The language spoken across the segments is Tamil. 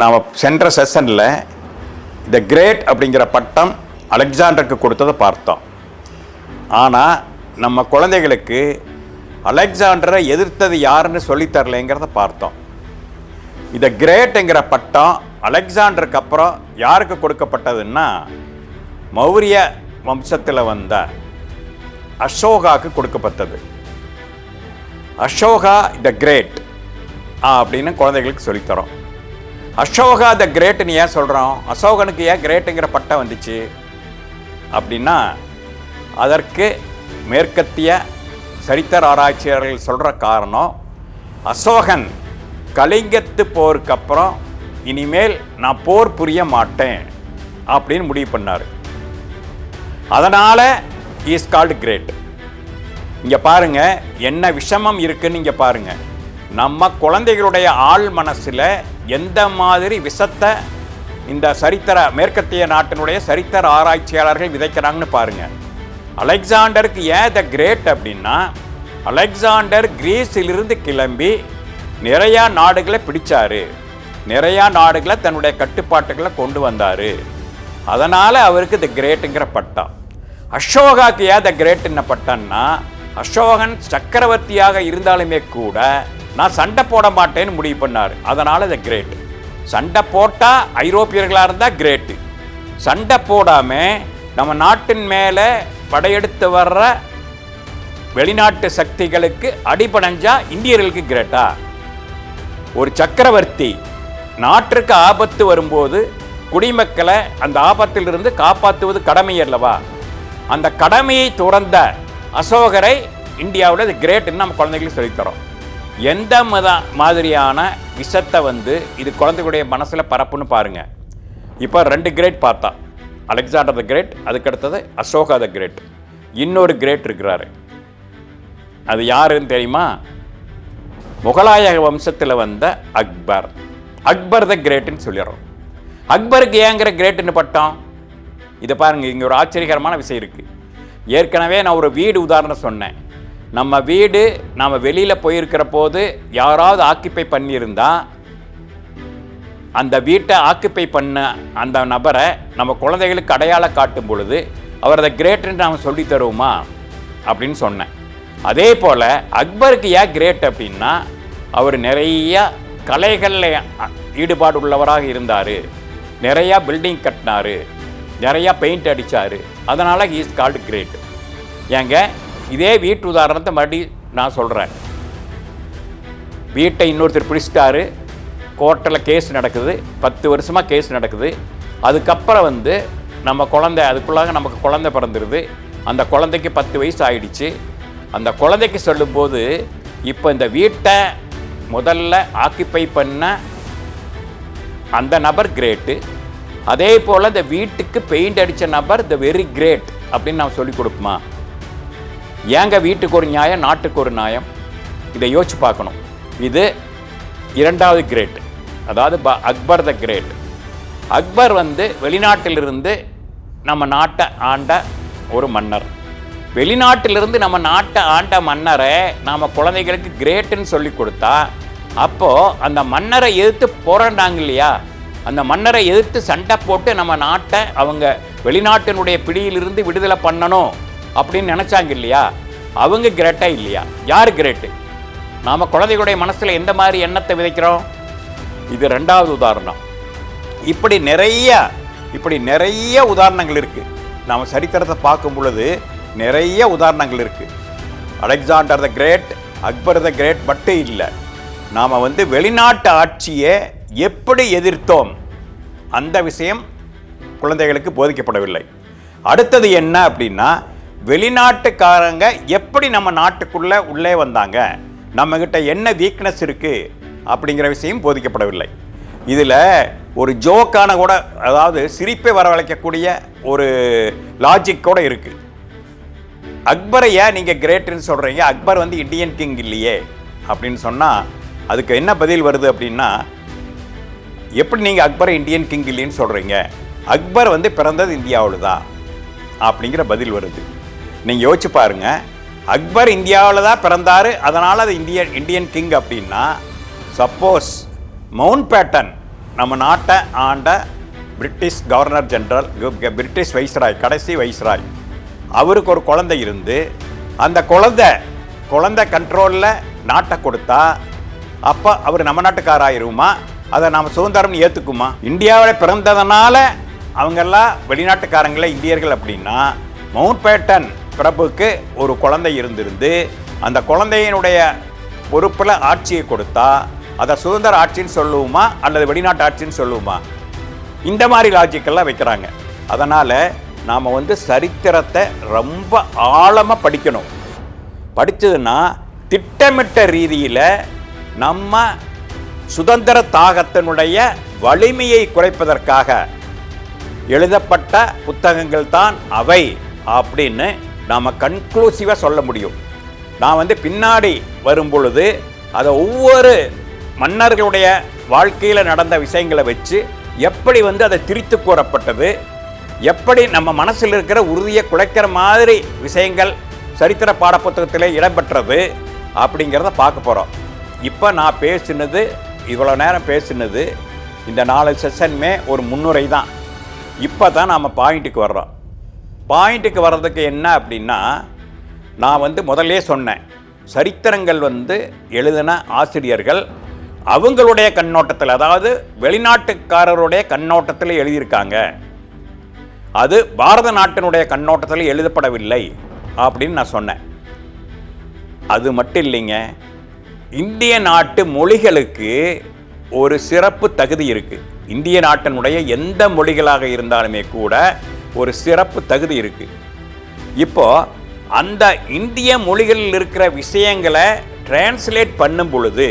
நாம் சென்ற செஷனில் த கிரேட் அப்படிங்கிற பட்டம் அலெக்சாண்டருக்கு கொடுத்ததை பார்த்தோம். ஆனால் நம்ம குழந்தைகளுக்கு அலெக்சாண்டரை எதிர்த்தது யாருன்னு சொல்லித் தரலைங்கிறத பார்த்தோம். இந்த கிரேட்டுங்கிற பட்டம் அலெக்சாண்டருக்கு அப்புறம் யாருக்கு கொடுக்கப்பட்டதுன்னா மௌரிய வம்சத்தில் வந்த அசோகாவுக்கு கொடுக்கப்பட்டது. அசோகா த கிரேட் அப்படின்னு குழந்தைகளுக்கு சொல்லித்தரோம் அசோகா த கிரேட்டுன்னு ஏன் சொல்கிறோம் அசோகனுக்கு ஏன் கிரேட்டுங்கிற பட்டம் வந்துச்சு? அப்படின்னா அதற்கு மேற்கத்திய சரித்திர ஆராய்ச்சியாளர்கள் சொல்கிற காரணம் அசோகன் கலிங்கத்து போருக்கு அப்புறம் இனிமேல் நான் போர் புரிய மாட்டேன் அப்படின்னு முடிவு பண்ணார். அதனால் இஸ் கால்டு கிரேட் இங்கே பாருங்கள் என்ன விஷமம் இருக்குன்னு இங்கே பாருங்கள் நம்ம குழந்தைகளுடைய ஆள் மனசில் எந்த மாதிரி விஷத்தை இந்த சரித்திர மேற்கத்திய நாட்டினுடைய சரித்திர ஆராய்ச்சியாளர்கள் விதைக்கிறாங்கன்னு பாருங்கள் அலெக்சாண்டருக்கு ஏன் த கிரேட் அப்படின்னா அலெக்சாண்டர் கிரீஸிலிருந்து கிளம்பி நிறையா நாடுகளை பிடித்தார் நிறையா நாடுகளை தன்னுடைய கட்டுப்பாட்டுகளை கொண்டு வந்தார். அதனால் அவருக்கு த கிரேட்டுங்கிற பட்டம். அசோகாக்கு ஏன் த கிரேட்டுன்ன பட்டம்னா அசோகன் சக்கரவர்த்தியாக இருந்தாலுமே கூட நான் சண்டை போட மாட்டேன்னு முடிவு பண்ணார். அதனால் அது கிரேட் சண்டை போட்டால் ஐரோப்பியர்களாக இருந்தால் கிரேட்டு சண்டை போடாமல் நம்ம நாட்டின் மேலே படையெடுத்து வர்ற வெளிநாட்டு சக்திகளுக்கு அடிபடைஞ்சா இந்தியர்களுக்கு கிரேட்டா ஒரு சக்கரவர்த்தி நாட்டிற்கு ஆபத்து வரும்போது குடிமக்களை அந்த ஆபத்திலிருந்து காப்பாற்றுவது கடமை அல்லவா? அந்த கடமையை துறந்த அசோகரை இந்தியாவில் கிரேட்டுன்னு கிரேட்னு நம்ம குழந்தைகளுக்கு சொல்லித்தரோம். எந்த மத மாதிரியான விஷத்தை வந்து இது குழந்தைகளுடைய மனசில் பரப்புன்னு பாருங்கள் இப்போ ரெண்டு கிரேட் பார்த்தா. அலெக்சாண்டர் த கிரேட் அதுக்கடுத்தது அசோகா த கிரேட். இன்னொரு கிரேட் இருக்கிறாரு. அது யாருன்னு தெரியுமா? முகலாய வம்சத்தில் வந்த அக்பர். அக்பர் த கிரேட்டுன்னு சொல்லிடுறோம். அக்பருக்கு ஏங்கிற கிரேட்டுன்னு பட்டம்? இதை பாருங்கள் இங்கே ஒரு ஆச்சரியகரமான விஷயம் இருக்குது ஏற்கனவே நான் ஒரு வீடு உதாரணம் சொன்னேன். நம்ம வீடு நாம் வெளியில் போயிருக்கிற போது யாராவது ஆக்கிப்பை பண்ணியிருந்தா அந்த வீட்டை ஆக்கிப்பை பண்ண அந்த நபரை நம்ம குழந்தைகளுக்கு அடையாளம் காட்டும் பொழுது அவர் அதை கிரேட்டுன்னு நாம் சொல்லி தருவோமா? அப்படின்னு சொன்னேன். அதே போல் அக்பருக்கு ஏன் கிரேட் அப்படின்னா அவர் நிறைய கலைகளில் ஈடுபாடு உள்ளவராக இருந்தார். நிறையா பில்டிங் கட்டினாரு. நிறையா பெயிண்ட் அடித்தார் அதனால் இஸ் கால்டு கிரேட் ஏங்க இதே வீட்டு உதாரணத்தை மறுபடி நான் சொல்கிறேன் வீட்டை இன்னொருத்தர் பிடிச்சிட்டாரு. கோர்ட்டில் கேஸ் நடக்குது. பத்து வருஷமாக கேஸ் நடக்குது. அதுக்கப்புறம் வந்து நம்ம குழந்தை அதுக்குள்ளாக நமக்கு குழந்தை பிறந்துருது. அந்த குழந்தைக்கு பத்து வயசு ஆயிடுச்சு. அந்த குழந்தைக்கு சொல்லும்போது இப்போ இந்த வீட்டை முதல்ல ஆக்கிப்பை பண்ண அந்த நபர் கிரேட்டு அதே போல் இந்த வீட்டுக்கு பெயிண்ட் அடித்த நபர் த வெரி கிரேட் அப்படின்னு நான் சொல்லி கொடுப்போமா? ஏங்க வீட்டுக்கு ஒரு நியாயம் நாட்டுக்கு ஒரு நியாயம்? இதை யோசிச்சு பார்க்கணும். இது இரண்டாவது கிரேட் அதாவது ப- அக்பர் த கிரேட் அக்பர் வந்து வெளிநாட்டிலிருந்து நம்ம நாட்டை ஆண்ட ஒரு மன்னர். வெளிநாட்டிலிருந்து நம்ம நாட்டை ஆண்ட மன்னரை நாம் குழந்தைகளுக்கு கிரேட்டுன்னு சொல்லி கொடுத்தா அப்போது அந்த மன்னரை எதிர்த்து போராண்டாங்க இல்லையா? அந்த மன்னரை எதிர்த்து சண்டை போட்டு நம்ம நாட்டை அவங்க வெளிநாட்டினுடைய பிடியிலிருந்து விடுதலை பண்ணணும். அப்படின்னு நினச்சாங்க இல்லையா? அவங்க கிரேட்டா இல்லையா? யார் கிரேட்டு நாம் குழந்தைகளுடைய மனசில் எந்த மாதிரி எண்ணத்தை விதைக்கிறோம்? இது ரெண்டாவது உதாரணம். இப்படி நிறைய இப்படி நிறைய உதாரணங்கள் இருக்கு. நாம் சரித்திரத்தை பார்க்கும் பொழுது நிறைய உதாரணங்கள் இருக்கு. Alexander the great Akbar the great மட்டும் இல்லை. நாம் வந்து வெளிநாட்டு ஆட்சியை எப்படி எதிர்த்தோம்? அந்த விஷயம் குழந்தைகளுக்கு போதிக்கப்படவில்லை. அடுத்தது என்ன அப்படின்னா வெளிநாட்டுக்காரங்க எப்படி நம்ம நாட்டுக்குள்ளே உள்ளே வந்தாங்க? நம்மக்கிட்ட என்ன வீக்னஸ் இருக்குது அப்படிங்கிற விஷயம் போதிக்கப்படவில்லை. இதில் ஒரு ஜோக்கான கூட அதாவது சிரிப்பை வரவழைக்கக்கூடிய ஒரு லாஜிக் கூட இருக்குது அக்பரை ஏன் நீங்கள் கிரேட்டுன்னு சொல்கிறீங்க அக்பர் வந்து இந்தியன் கிங் இல்லையே? அப்படின்னு சொன்னால் அதுக்கு என்ன பதில் வருது அப்படின்னா எப்படி நீங்கள் அக்பரை இந்தியன் கிங் இல்லைன்னு சொல்கிறீங்க அக்பர் வந்து பிறந்தது இந்தியாவில் தான் அப்படிங்கிற பதில் வருது. நீங்கள் யோசிச்சு பாருங்க. அக்பர் இந்தியாவில் தான் பிறந்தார். அதனால் அது இந்தியன் இந்தியன் கிங் அப்படின்னா சப்போஸ் மவுண்ட் பேட்டன் நம்ம நாட்டை ஆண்ட பிரிட்டிஷ் கவர்னர் ஜென்ரல் கு- பிரிட்டிஷ் வைஸ்ராய் கடைசி வைஸ்ராய் அவருக்கு ஒரு குழந்தை இருந்து அந்த குழந்தை குழந்தை கண்ட்ரோலில் நாட்டை கொடுத்தா அப்போ அவர் நம்ம நாட்டுக்காராயிருமா? அதை நாம் சுதந்திரம்னு ஏற்றுக்குமா இந்தியாவில் பிறந்ததுனால அவங்கெல்லாம் வெளிநாட்டுக்காரங்களே இந்தியர்கள் அப்படின்னா மவுண்ட் பேட்டன் பிரபுக்கு ஒரு குழந்தை இருந்திருந்து அந்த குழந்தையினுடைய பொறுப்பில் ஆட்சியை கொடுத்தா அதை சுதந்திர ஆட்சின்னு சொல்லுவோமா அல்லது வெளிநாட்டு ஆட்சின்னு சொல்லுவோமா? இந்த மாதிரி லாஜிக்கெல்லாம் வைக்கிறாங்க. அதனால் நாம் வந்து சரித்திரத்தை ரொம்ப ஆழமாக படிக்கணும். படித்ததுன்னா திட்டமிட்ட ரீதியில் நம்ம சுதந்திர தாகத்தினுடைய வலிமையை குறைப்பதற்காக எழுதப்பட்ட புத்தகங்கள் தான் அவை அப்படின்னு நாம் கன்க்ளூசிவாக சொல்ல முடியும். நான் வந்து பின்னாடி வரும் பொழுது அதை ஒவ்வொரு மன்னர்களுடைய வாழ்க்கையில் நடந்த விஷயங்களை வச்சு எப்படி வந்து அதை திரித்து கூறப்பட்டது எப்படி நம்ம மனசில் இருக்கிற உறுதியை குலைக்கிற மாதிரி விஷயங்கள் சரித்திர பாடப்புத்தகத்திலே இடம்பெற்றது அப்படிங்கிறத பார்க்க போகிறோம் இப்போ நான் பேசினது இவ்வளோ நேரம் பேசினது இந்த நாலு செஷனுமே ஒரு முன்னுரை தான். இப்போ தான் நாம் பாயிண்ட்டுக்கு வர்றோம். பாயிண்ட்டுக்கு வர்றதுக்கு என்ன அப்படின்னா நான் வந்து முதலே சொன்னேன் சரித்திரங்கள் வந்து எழுதின ஆசிரியர்கள் அவங்களுடைய கண்ணோட்டத்தில் அதாவது வெளிநாட்டுக்காரருடைய கண்ணோட்டத்தில் எழுதியிருக்காங்க. அது பாரத நாட்டினுடைய கண்ணோட்டத்தில் எழுதப்படவில்லை அப்படின்னு நான் சொன்னேன். அது மட்டும் இல்லைங்க இந்திய நாட்டு மொழிகளுக்கு ஒரு சிறப்பு தகுதி இருக்குது இந்திய நாட்டினுடைய எந்த மொழிகளாக இருந்தாலுமே கூட ஒரு சிறப்பு தகுதி இருக்கு. இப்போ அந்த இந்திய மொழிகளில் இருக்கிற விஷயங்களை டிரான்ஸ்லேட் பண்ணும் பொழுது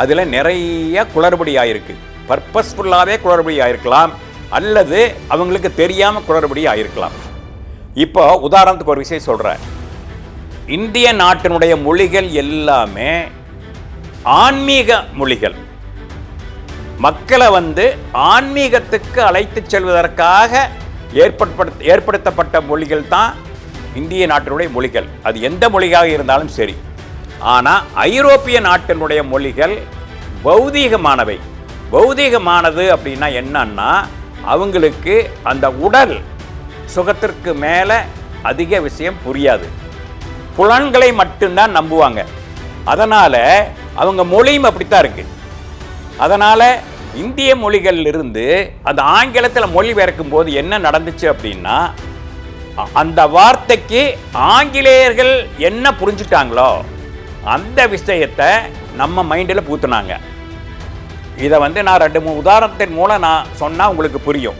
அதில் நிறைய குளறுபடி ஆயிருக்கு பர்பஸ்ஃபுல்லாகவே குளறுபடி ஆயிருக்கலாம் அல்லது அவங்களுக்கு தெரியாமல் குளறுபடி ஆயிருக்கலாம் இப்போ உதாரணத்துக்கு ஒரு விஷயம் சொல்கிறேன் இந்திய நாட்டினுடைய மொழிகள் எல்லாமே ஆன்மீக மொழிகள். மக்களை வந்து ஆன்மீகத்துக்கு அழைத்து செல்வதற்காக ஏற்படுத்த ஏற்படுத்தப்பட்ட மொழிகள் தான் இந்திய நாட்டினுடைய மொழிகள். அது எந்த மொழியாக இருந்தாலும் சரி. ஆனால் ஐரோப்பிய நாட்டினுடைய மொழிகள் பௌதீகமானவை. பௌதீகமானது அப்படின்னா என்னன்னா அவங்களுக்கு அந்த உடல் சுகத்திற்கு மேலே அதிக விஷயம் புரியாது. புலன்களை மட்டும்தான் நம்புவாங்க. அதனால் அவங்க மொழியும் அப்படித்தான் இருக்குது அதனால் இந்திய மொழிகளிலிருந்து அந்த ஆங்கிலத்தில் மொழிபெயர்க்கும் போது என்ன நடந்துச்சு அப்படின்னா அந்த வார்த்தைக்கு ஆங்கிலேயர்கள் என்ன புரிஞ்சுட்டாங்களோ அந்த விஷயத்தை நம்ம மைண்டில் பூத்துனாங்க. இதை வந்து நான் ரெண்டு மூணு உதாரணத்தின் மூலம் நான் சொன்னால் உங்களுக்கு புரியும்.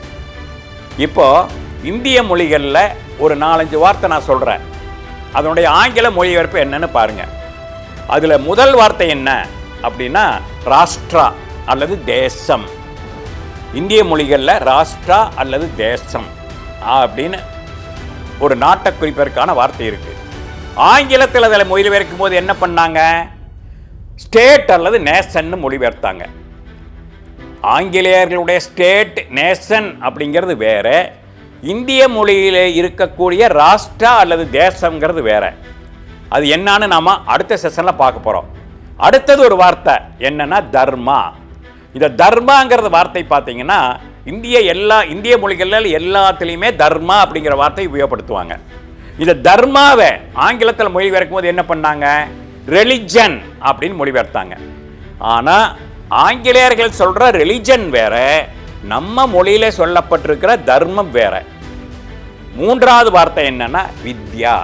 இப்போ இந்திய மொழிகளில் ஒரு நாலஞ்சு வார்த்தை நான் சொல்கிறேன் அதனுடைய ஆங்கில மொழிபெயர்ப்பு என்னன்னு பாருங்கள் அதில் முதல் வார்த்தை என்ன அப்படின்னா ராஷ்ட்ரா. அல்லது தேசம். இந்திய மொழிகளில் ராஷ்ட்ரா அல்லது தேசம். அப்படின்னு ஒரு நாட்டை குறிப்பதற்கான வார்த்தை இருக்குது ஆங்கிலத்தில் அதில் மொழிபெயர்க்கும் போது என்ன பண்ணாங்க? ஸ்டேட் அல்லது நேசன்னு மொழிபெயர்த்தாங்க. ஆங்கிலேயர்களுடைய ஸ்டேட் நேஷன் அப்படிங்கிறது வேற. இந்திய மொழியில் இருக்கக்கூடிய ராஷ்ட்ரா அல்லது தேசங்கிறது வேற. அது என்னான்னு நாம் அடுத்த செஷனில் பார்க்க போகிறோம் அடுத்தது ஒரு வார்த்தை என்னென்னா தர்மா. இந்த தர்மாங்கிறது வார்த்தை பார்த்தீங்கன்னா இந்திய எல்லா இந்திய மொழிகளில் எல்லாத்துலேயுமே தர்மா அப்படிங்கிற வார்த்தை உபயோகப்படுத்துவாங்க. இந்த தர்மாவை ஆங்கிலத்தில் மொழிபெயர்க்கும் போது என்ன பண்ணாங்க? ரெலிஜன் அப்படின்னு மொழிபெயர்த்தாங்க. ஆனால் ஆங்கிலேயர்கள் சொல்கிற ரிலிஜன் வேற நம்ம மொழியில் சொல்லப்பட்டிருக்கிற தர்மம் வேற. மூன்றாவது வார்த்தை என்னன்னா வித்யா.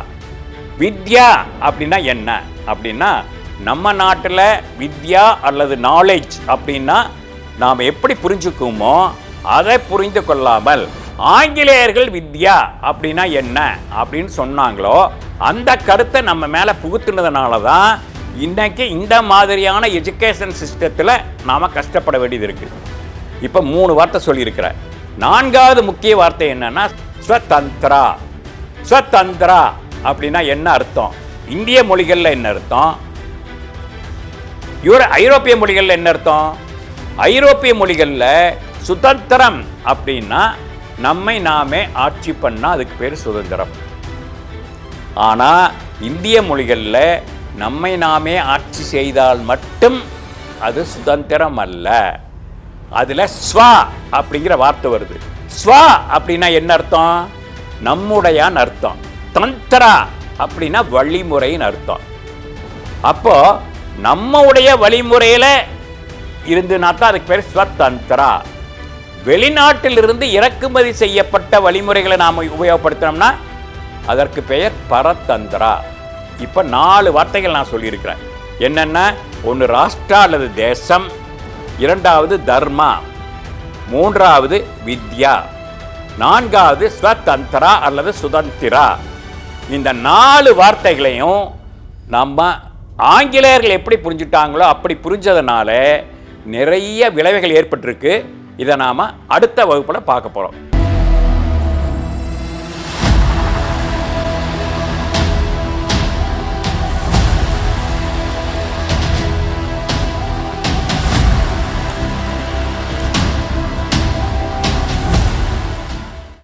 வித்யா அப்படின்னா என்ன? அப்படின்னா நம்ம நாட்டில் வித்யா அல்லது நாலேஜ் அப்படின்னா நாம் எப்படி புரிஞ்சுக்குமோ அதை புரிந்து கொள்ளாமல் ஆங்கிலேயர்கள் வித்யா அப்படின்னா என்ன அப்படின்னு சொன்னாங்களோ அந்த கருத்தை நம்ம மேலே புகுத்துனதுனால தான் இன்றைக்கி இந்த மாதிரியான எஜுகேஷன் சிஸ்டத்தில் நாம் கஷ்டப்பட வேண்டியது இருக்குது இப்போ மூணு வார்த்தை சொல்லியிருக்கிறேன் நான்காவது முக்கிய வார்த்தை என்னன்னா ஸ்வதந்திரா. ஸ்வதந்திரா அப்படின்னா என்ன அர்த்தம்? இந்திய மொழிகளில் என்ன அர்த்தம்? இவர் ஐரோப்பிய மொழிகளில் என்ன அர்த்தம்? ஐரோப்பிய மொழிகளில் சுதந்திரம் அப்படின்னா நம்மை நாமே ஆட்சி பண்ணால் அதுக்கு பேர் சுதந்திரம். ஆனால் இந்திய மொழிகளில் நம்மை நாமே ஆட்சி செய்தால் மட்டும் அது சுதந்திரம் அல்ல. அதில் ஸ்வா அப்படிங்கிற வார்த்தை வருது. ஸ்வா அப்படின்னா என்ன அர்த்தம்? நம்முடையான்னு அர்த்தம். தந்திரா அப்படின்னா வழிமுறைன்னு அர்த்தம். அப்போ நம்முடைய வழிமுறையில் இருந்துனா தான் அதுக்கு பேர் ஸ்வதந்திரா வெளிநாட்டிலிருந்து இறக்குமதி செய்யப்பட்ட வழிமுறைகளை நாம் உபயோகப்படுத்தினோம்னா அதற்கு பெயர் பரதந்திரா. இப்போ நாலு வார்த்தைகள் நான் சொல்லியிருக்கிறேன். என்னென்ன? ஒன்று ராஷ்டிரா அல்லது தேசம் இரண்டாவது தர்மா மூன்றாவது வித்யா நான்காவது ஸ்வதந்திரா அல்லது சுதந்திரா. இந்த நாலு வார்த்தைகளையும் நம்ம ஆங்கிலேயர்கள் எப்படி புரிஞ்சுட்டாங்களோ அப்படி புரிஞ்சதுனால நிறைய விளைவுகள் ஏற்பட்டிருக்கு. இதை நாம் அடுத்த வகுப்பில் பார்க்க போகிறோம்